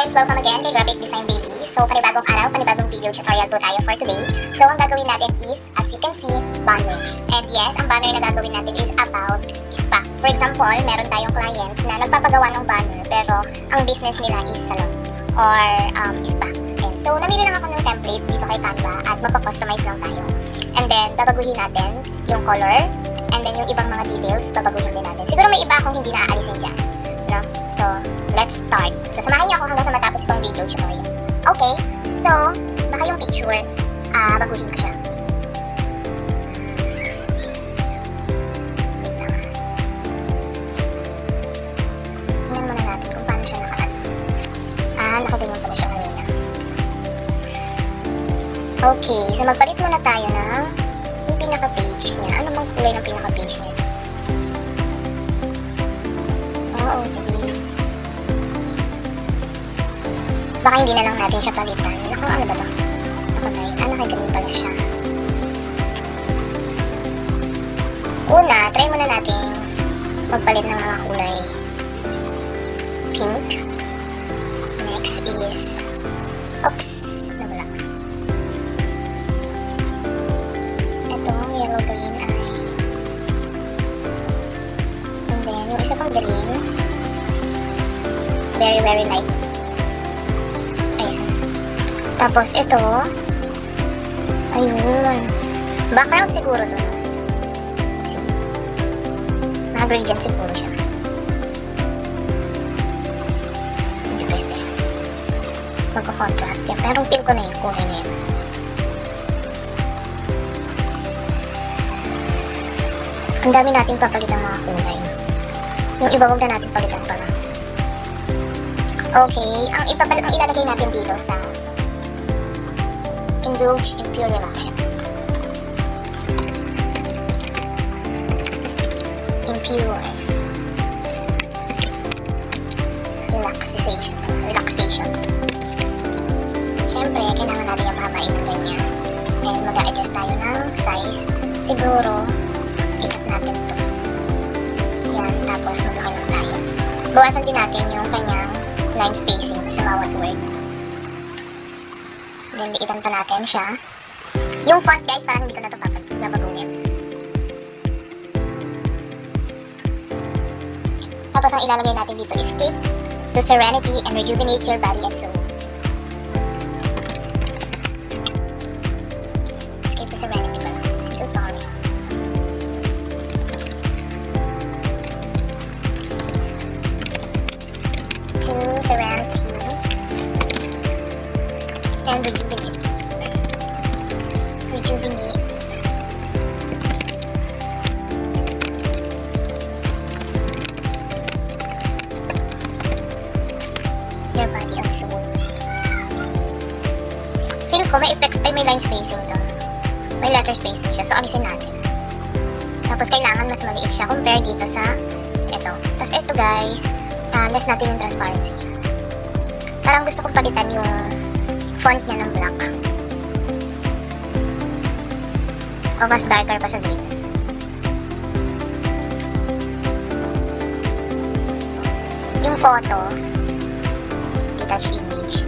guys! Welcome again kay Graphic Design Baby. So, panibagong araw, panibagong video tutorial po tayo for today. So, ang gagawin natin is, as you can see, banner. And yes, ang banner na gagawin natin is about spa. For example, meron tayong client na nagpapagawa ng banner pero ang business nila is salon or um, spa. And so, namili lang ako ng template dito kay Canva at magpa-customize lang tayo. And then, babaguhin natin yung color and then yung ibang mga details, babaguhin din natin. Siguro may iba akong hindi naaalisin dyan. So, let's start. So, samahan niyo ako hanggang sa matapos itong video tutorial. Okay, so, baka yung picture, ah, baguhin ko siya. Tingnan muna natin kung paano siya naka Ah, nakaganyan pala siya kanina. Okay, so magpalit muna tayo ng yung pinaka-page niya. Ano bang kulay ng pinaka-page Baka hindi na lang natin siya palitan. Naku, ano ba to? Nakatay. Ah, nakaganyan pala siya. Una, try muna natin magpalit ng mga kulay. Pink. Next is... Oops! Nawala. Ito, yellow green ay... And then, yung isa pang green, very, very light. Tapos, ito, ayun. Background siguro to. no? So, mga gradient siguro siya. Hindi. Magka-contrast yan. Pero feel ko na yung kulay na yun. Ang dami nating papalitan mga kulay. Yung iba wag na natin palitan pala. Okay, ang ipapalit ang ilalagay natin dito sa indulge relaxation. In pure relaxation. Relaxation. Siyempre, kailangan natin yung pahabain ng ganyan. And mag-a-adjust tayo ng size. Siguro, ikat natin ito. Yan, tapos maglaki lang tayo. Bawasan din natin yung kanyang line spacing sa bawat word. Then, liitan pa natin siya. Yung font, guys, parang hindi ko na ito papag- nabaguhin. Tapos, ang ilalagay natin dito is escape to serenity and rejuvenate your body and soul. And rejuvenate. Rejuvenate. Your body and soul. Feel ko may effects, ay may line spacing to. May letter spacing siya, so alisin natin. Tapos kailangan mas maliit siya compare dito sa ito. Tapos ito guys, uh, less natin yung transparency. Parang gusto kong palitan yung font niya ng black. O mas darker pa sa green. Yung photo, detach image.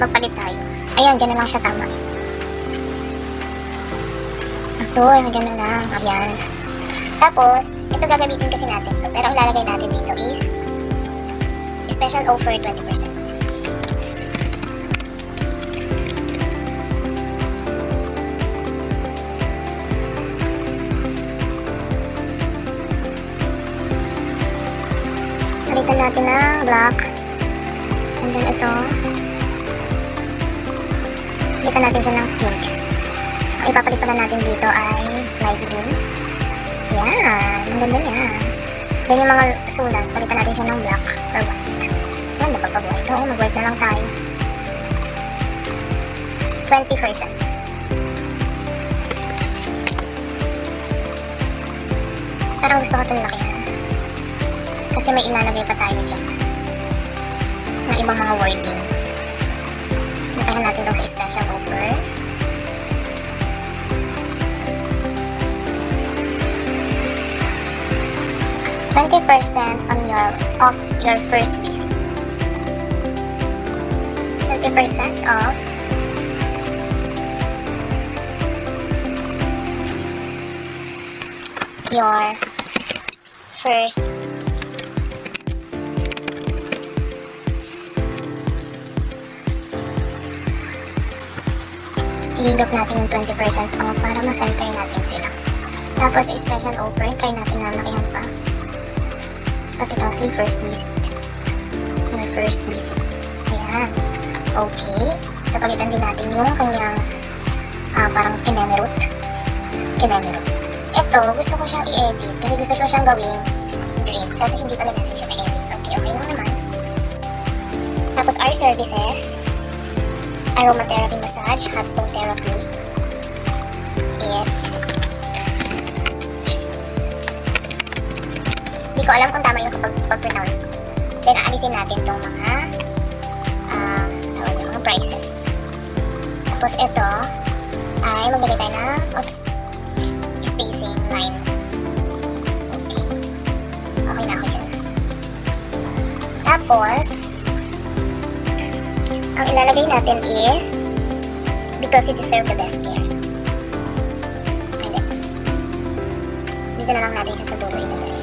Magpalit tayo. Ayan, dyan na lang siya tama. Ito, dyan na lang. Ayan. Tapos, ito gagamitin kasi natin. Pero ang ilalagay natin dito is special offer 20%. Palitan natin ng black. And then ito. Palitan natin siya ng pink. Ang ipapalit pala natin dito ay light green. Yan. Ang ganda niya. Then yung mga sulat, palitan natin siya ng black or white. Ganda pa pag white. Oo, mag-white na lang tayo. 20%. Parang gusto ko itong laki. Kasi may ilalagay pa tayo dyan. Ng ibang mga wording. Napahin natin itong sa special offer. Twenty percent on your off your first visit. 20% off. Your first ihigop natin yung 20% off para ma-center natin sila. Tapos, special offer, try natin na lakihan pa. At ito, si first visit. Your first visit. Ayan. Okay. So, palitan din natin yung kanyang ah, parang kinemerot. Kinemerot. Ito, gusto ko siyang i-edit kasi gusto ko siyang gawing green. Kasi hindi pala natin siya na-edit. Okay, okay lang naman. Tapos, our services aromatherapy massage, hot stone therapy is hindi ko alam kung tama yung pag-pronounce ko. Then, aalisin natin tong mga um, tawag yung mga prices. Tapos, ito ay magbigay tayo ng natin is because you deserve the best care. Hindi. Dito na lang natin siya sa dulo ilalagay.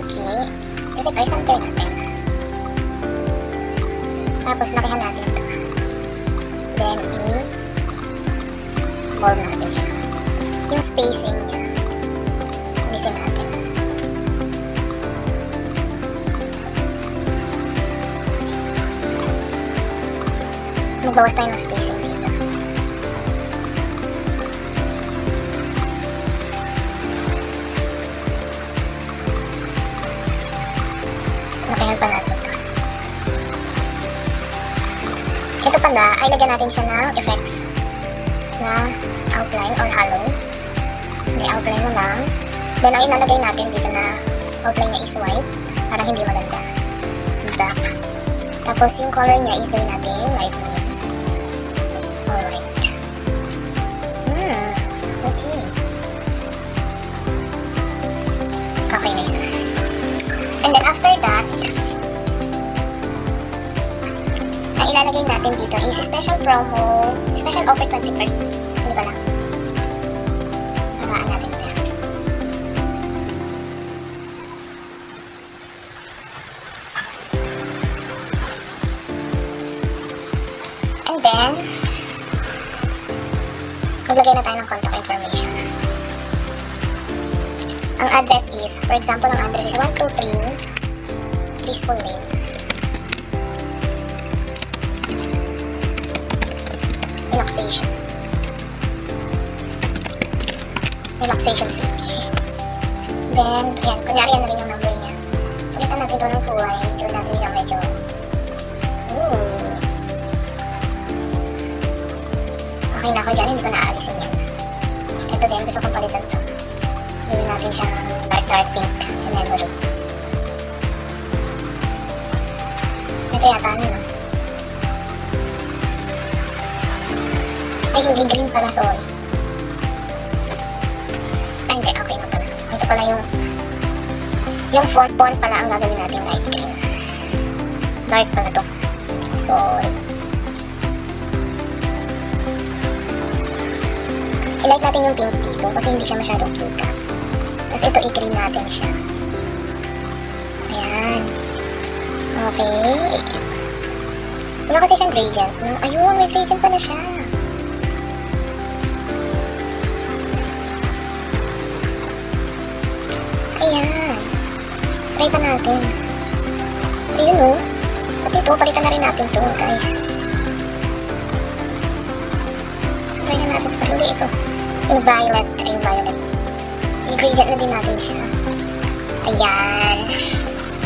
Okay. Kasi center natin. Tapos nakihan natin ito. Then, i-ball natin siya. Yung spacing niya, alisin natin. Magbawas tayo ng spacing dito. Nakihan pa natin ito. Ito pala, ay lagyan natin siya ng effects na outline or halo. Hindi, outline na lang. Then, ang ilalagay natin dito na outline niya is white para hindi maganda. Black. Tapos, yung color niya is gawin natin light blue. Ilalagay natin dito is special promo, special offer 21st. Hindi ba lang? Haraan natin ito. And then, maglagay na tayo ng contact information. Ang address is, for example, ang address is 123 Peaceful Lane. Relaxation. Relaxation City. Then, ayan, kunyari yan na rin yung number niya. Palitan natin ito ng kulay. Gawin natin siya medyo, ooh, Okay na ako dyan, hindi ko na aalisin yan. Ito din, gusto kong palitan to. Gawin natin siyang dark dark pink in envelope. Ito yata ano Ay, hindi green pala, sorry. Ay, hindi, okay na pala. Ito pala yung yung font, font pala ang gagawin natin light green. Dark pala to. Sorry. I-like natin yung pink dito kasi hindi siya masyadong kita. Tapos ito, i-green natin siya. Ayan. Okay. Wala kasi siyang gradient. Ayun, may gradient pa na siya. Try pa natin. Ayun o. Pati ito, palitan na rin natin to, guys. Na natin pa. Hindi ito. Yung violet. Ay, yung violet. Ingredient na din natin siya. Ayan.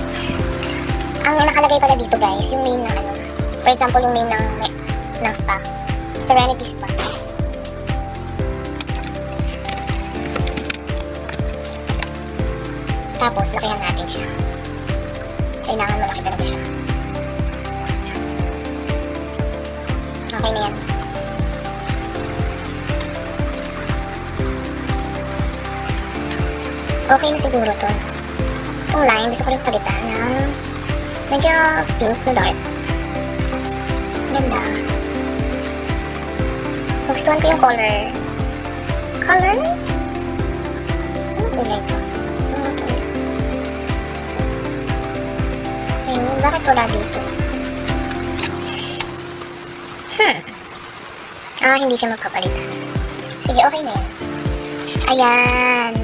Ang nakalagay pala dito guys, yung name ng ano. For example, yung name ng, ng spa. Serenity Spa. Tapos, lakihan natin siya. Kailangan malaki talaga siya. Okay na yan. Okay na siguro to. Yung line, gusto ko rin palitan ng Medyo pink na dark. Ganda. Nagustuhan ko yung color. Color? Ano kulay to? Bakit wala dito? Hmm. Ah, hindi siya magpapalitan. Sige, okay na yan. Ayan.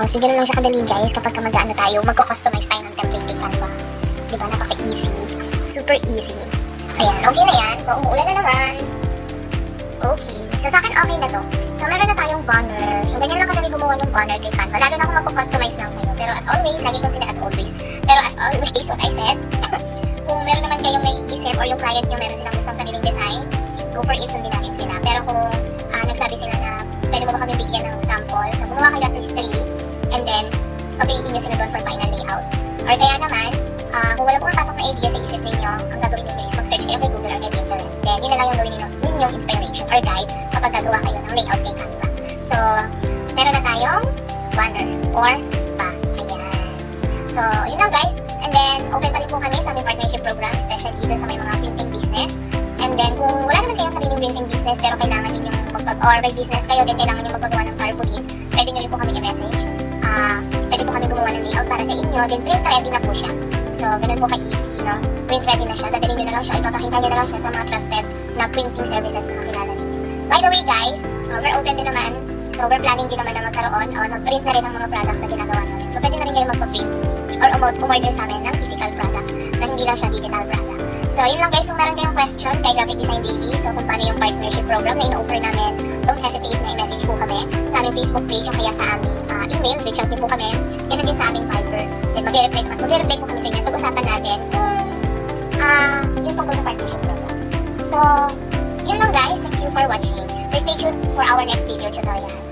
O, sige na lang siya kadali guys kapag ka mag-ano tayo, magko-customize tayo ng template kay Canva. Di ba? Napaka-easy. Super easy. Ayan, okay na yan. So, umuulan na naman. Okay. So, sa akin, okay na to. So, meron na tayong banner. So, ganyan lang kadali gumawa ng banner kay Canva. Lalo na kung magko-customize lang kayo. Pero as always, lagi kong sina as always. Pero as always, what I said, kung meron naman kayong naiisip or yung client nyo meron silang gustong sariling design, go for it, sundin natin sila. Pero kung ah, nagsabi sila na pwede mo ba kami bigyan ng sample, so gumawa kayo at least three, and then, pabigyan nyo sila doon for final layout. Or kaya naman, ah, kung wala pong pasok na idea sa isip ninyo, ang gagawin ninyo is mag-search kayo kay Google or kay Pinterest. Then, yun na lang yung gawin ninyo, ninyong inspiration or guide kapag gagawa kayo ng layout kay Canva. So, or spa. Ayan. So, yun lang guys. And then, open pa rin po kami sa aming partnership program, especially dun sa may mga printing business. And then, kung wala naman kayong sariling printing business, pero kailangan nyo magpag or may business kayo, then kailangan nyo magpagawa ng tarpaulin, pwede nyo rin po kami i-message. Ah, pwede po kami gumawa ng layout para sa inyo, then print ready na po siya. So, ganun po ka-easy, no? Print ready na siya, dadalhin nyo na lang siya, ipapakita nyo na lang siya sa mga trusted na printing services na makilala ninyo. By the way, guys, uh, we're open din naman. So, we're planning din naman na magkaroon o mag-print na rin ang mga product na ginagawa namin. So, pwede na rin kayo magpa-print or umorder sa amin ng physical product na hindi lang siya digital product. So, yun lang guys, kung meron kayong question kay Graphic Design Daily, so kung paano yung partnership program na ino-offer namin, don't hesitate na i-message po kami sa aming Facebook page o kaya sa aming ah, email, reach out din po kami, ganun din sa aming Viber. Then mag-reply naman, mag-reply po kami sa inyo, pag-usapan natin kung ah, yung tungkol sa partnership program. So, yun lang guys, thank you for watching. So, stay tuned for our next video tutorial.